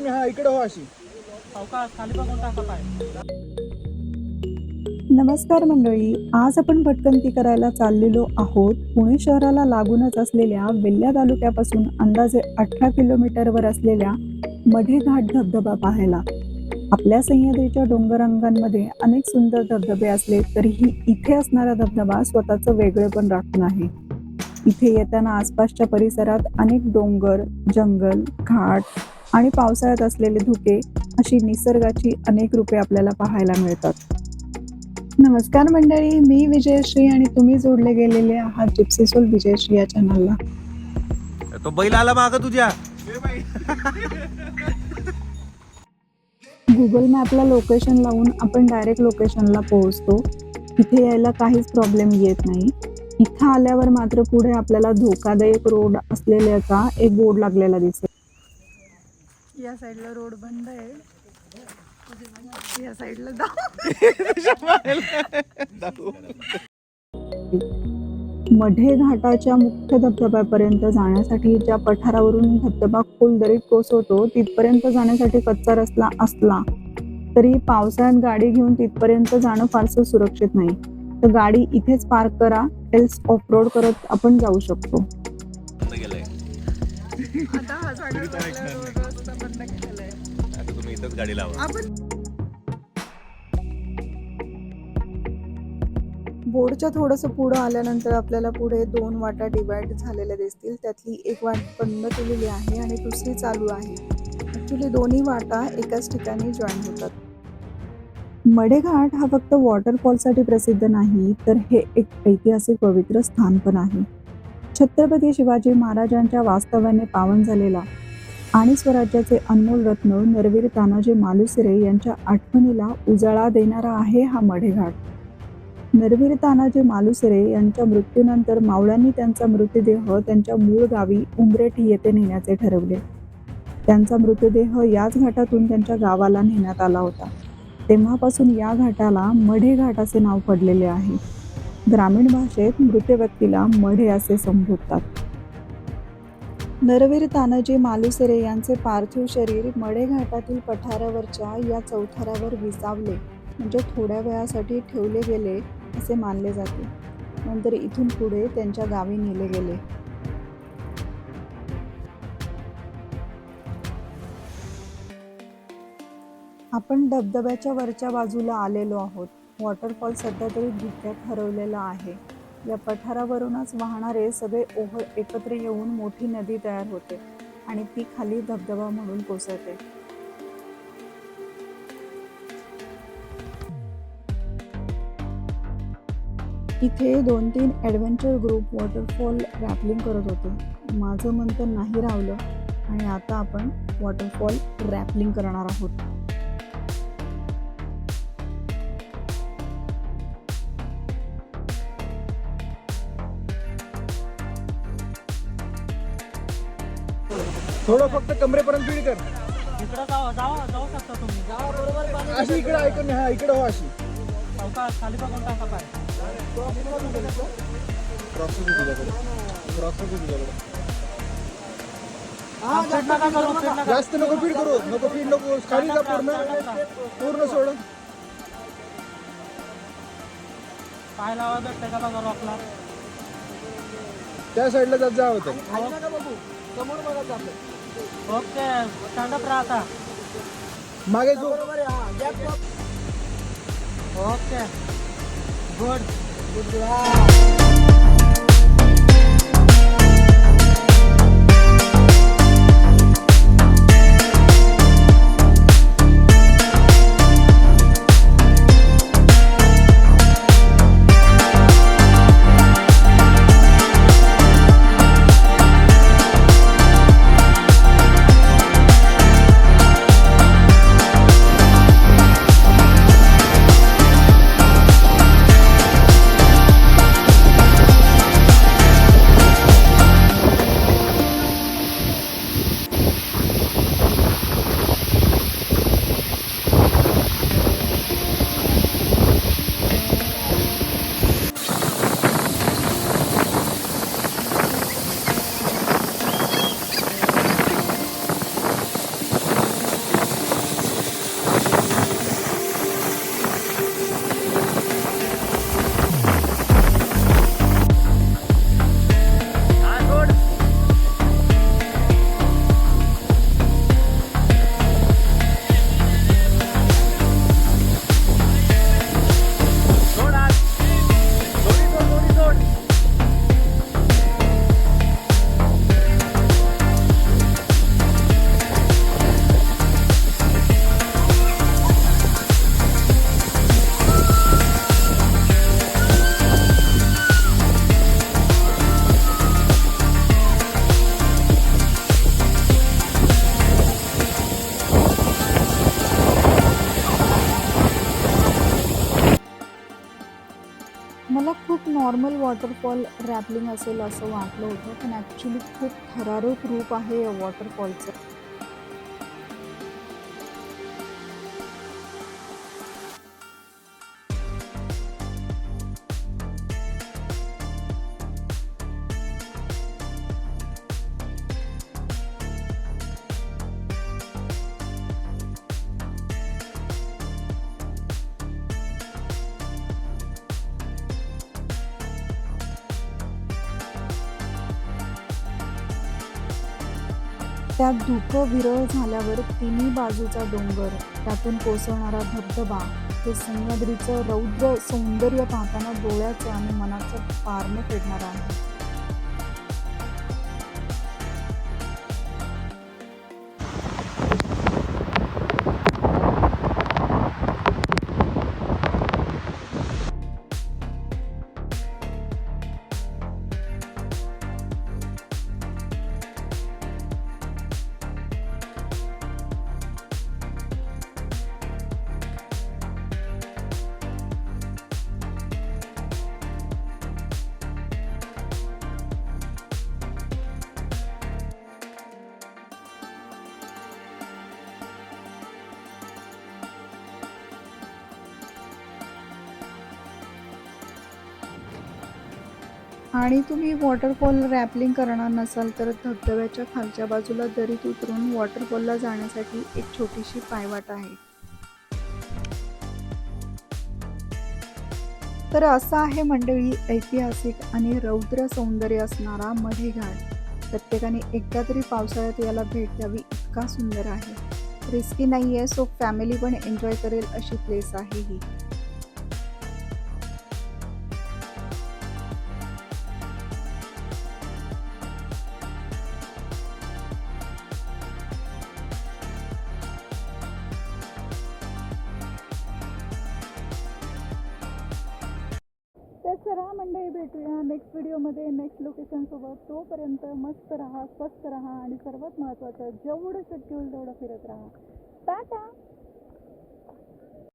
इकडून हा इकडे हो अशी. नमस्कार मंडळी आज आपण भटकंती करायला चाललेलो आहोत पुणे शहराला लागूनच असलेल्या वेल्हा तालुक्यापासून अंदाजे अठरा किलोमीटरवर असलेल्या मढे घाट धबधबा पाहायला. आपल्या सह्याद्रीच्या डोंगरांगांमध्ये अनेक सुंदर धबधबे असले तरीही इथे असणारा धबधबा स्वतःचं वेगळे पण राखून आहे. इथे येताना आसपासच्या परिसरात अनेक डोंगर जंगल घाट आणि पावसाळ्यात असलेले धुके अशी निसर्गाची अनेक रूपे आपल्याला पाहायला मिळतात. नमस्कार मंडळी मी विजयश्री आणि तुम्ही जोडले गेलेले आहात जिप्सी सोल विजयश्री या चॅनलला तो बैल आला माग तुझ्या. गुगल मॅपला लोकेशन लावून आपण डायरेक्ट लोकेशनला पोहोचतो. इथे यायला काहीच प्रॉब्लेम येत नाही. इथं आल्यावर मात्र पुढे आपल्याला धोकादायक रोड असलेल्याचा एक बोर्ड लागलेला दिसेल. या साईडला रोड बंद आहे. या साईडला मढे घाटाच्या मुख्य धबधब्यापर्यंत जाण्यासाठी ज्या पठारावरून धबधबा खोल दरीत कोसळतो तिथपर्यंत जाण्यासाठी कच्चा रस्ता असला तरी पावसाळ्यात गाडी घेऊन तिथपर्यंत जाणं फारसं सुरक्षित नाही. तर गाडी इथेच पार्क करा एल्स ऑफ रोड करत आपण जाऊ शकतो. आता तुम्ही इथंच गाडी लावा. बोर्डच्या थोडंसं पुढं आल्यानंतर आपल्याला पुढे दोन वाटा डिवाइड झालेल्या दिसतील. त्यातली एक वाट बंद केलेली आहे आणि दुसरी चालू आहे. ॲक्च्युली दोन्ही वाटा एकाच ठिकाणी जॉईन होतात. मडेघाट हा फक्त वॉटरफॉलसाठी प्रसिद्ध नाही तर हे एक ऐतिहासिक पवित्र स्थान पण आहे. छत्रपती शिवाजी महाराजांच्या वास्तव्याने पावन झालेला आणि स्वराज्याचे अनमोल रत्न नरवीर तानाजी मालुसरे यांच्या आठवणीला उजाळा देणारा आहे हा मढेघाट. नरवीर तानाजी मालुसरे यांच्या मृत्यूनंतर मावळ्यांनी त्यांचा मृतदेह त्यांच्या मूळ गावी उमरेठी येथे नेण्याचे ठरवले. त्यांचा मृतदेह याच घाटातून त्यांच्या गावाला नेण्यात आला होता. तेव्हापासून या घाटाला मढे घाट असे नाव पडलेले आहे. ग्रामीण भाषेत मृत व्यक्तीला मढे असे संबोधतात. नरवीर तानाजी मालुसरे यांचे पार्थिव शरीर मडेघाटातील पठारावरच्या या चौथऱ्यावर विसावले म्हणजे थोड्या वेळासाठी ठेवले गेले असे मानले जाते. नंतर इथून पुढे त्यांच्या गावी नेले गेले. आपण धबधब्याच्या वरच्या बाजूला आलेलो आहोत. वॉटरफॉल सध्या तरी धुक्यात हरवलेला आहे. या पठारावरूनच वाहणारे सगळे ओहळ एकत्र येऊन मोठी नदी तयार होते आणि ती खाली धबधबा म्हणून कोसळते. इथे दोन तीन ॲडव्हेंचर ग्रुप वॉटरफॉल रॅपलिंग करत होते. माझं मन तर नाही रावलं आणि आता आपण वॉटरफॉल रॅपलिंग करणार आहोत. थोडं फक्त कमरेपर्यंत फीड कर. इकडं जाऊ जाऊ जाऊ शकता तुम्ही. अशी इकडे ऐकून हा इकडे हो अशी. खाली बघून टाका पाय. तुझ्याकडे तुझ्याकडे. जास्त नको. फीड करू नको फीड नको खाली जा पूर्ण. पूर्ण सोड पाय लावा भेटते का बघा रॉकला त्या साईडला जात जा होतं. ओके स्टँडअप राहता. मागे जो okay good normal waterfall rappelling असेल असं वाटलं होतं पण ॲक्च्युली खूप थरारक रूप आहे या वॉटरफॉलचं. त्यात धुकं विरळ झाल्यावर तिन्ही बाजूचा डोंगर त्यातून कोसळणारा धबधबा हे सह्याद्रीचं रौद्र सौंदर्य पाहताना डोळ्याचं आणि मनाचं पारणं फेडणार आहे. आणि तुम्ही वॉटरफॉल रॅपलिंग करणार नसाल तर धबधब्याच्या खालच्या बाजूला दरीत उतरून वॉटरफॉलला जाण्यासाठी एक छोटीशी पायवाट आहे. तर असा आहे मंडळी ऐतिहासिक आणि रौद्र सौंदर्य असणारा मढे घाट प्रत्येकाने एकदा तरी पावसाळ्यात याला भेट द्यावी इतका सुंदर आहे. रिस्की नाही आहे सो फॅमिली पण एन्जॉय करेल अशी प्लेस आहे ही. तर चला मंडळी भेटूया नेक्स्ट व्हिडिओमध्ये नेक्स्ट लोकेशनसोबत तोपर्यंत मस्त राहा स्वस्त राहा आणि सर्वात महत्त्वाचं जेवढं शक्य होईल तेवढं फिरत राहा. टाटा!